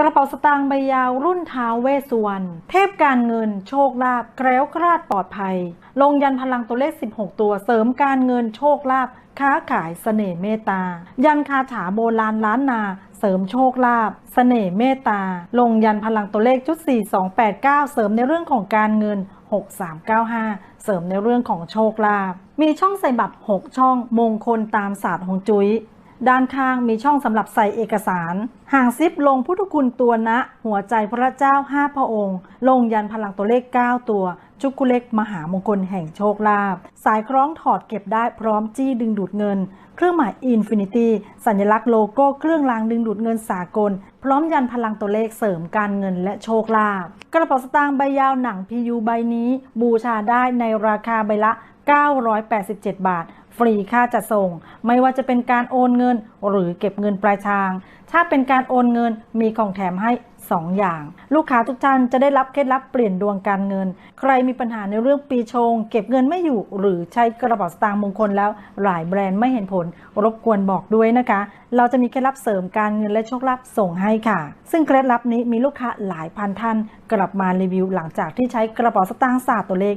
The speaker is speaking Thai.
กระเป๋าสตางค์ใบยาวรุ่นเท้าเวสุวรรณเทพการเงินโชคลาภแคล้วคลาดปลอดภัย ลงยันพลังตัวเลข 16 ตัวเสริมการเงินโชคลาภค้าขายเสน่ห์เมตตา ยันคาถาโบราณล้านนา เสริมโชคลาภเสน่ห์เมตตา ลงยันพลังตัวเลขชุด 4289 เสริมในเรื่องของการเงิน 6395 เสริมในเรื่องของโชคลาภมีช่องใส่บัตร6ช่องมงคลตามศาสตร์ฮวงจุ้ย ด้านข้างมีช่องสำหรับใส่เอกสาร ห่างซิปลงพุทธคุณตัวนะ หัวใจพระเจ้า 5 พระองค์ ลงยันพลังตัวเลข 9 ตัว จุกุเล็กมหามงคลแห่งโชคลาภ สายคล้องถอดเก็บได้พร้อมจี้ดึงดูดเงิน เครื่องหมายอินฟินิตี้ สัญลักษณ์โลโก้เครื่องรางดึงดูดเงินสากล พร้อมยันพลังตัวเลขเสริมการเงินและโชคลาภ กระเป๋าสตางค์ใบยาวหนังพียูใบนี้ บูชาได้ในราคาใบละ 987 บาท ฟรีค่าจัดส่ง ไม่ว่าจะเป็นการโอนเงินหรือเก็บเงินปลายทาง ถ้าเป็นการโอนเงินมีของแถมให้ 2 อย่าง ลูกค้าทุกท่านจะได้รับเคล็ดลับเปลี่ยนดวงการเงิน ใครมีปัญหาในเรื่องปีชง เก็บเงินไม่อยู่หรือใช้กระเป๋าสตางค์มงคลแล้วหลายแบรนด์ไม่เห็นผล รบกวนบอกด้วยนะคะ เราจะมีเคล็ดลับเสริมการเงินและโชคลาภส่งให้ค่ะ ซึ่งเคล็ดลับนี้มีลูกค้าหลายพันท่าน กลับมารีวิวหลังจากที่ใช้กระเป๋าสตางค์ศาสตร์ตัวเลข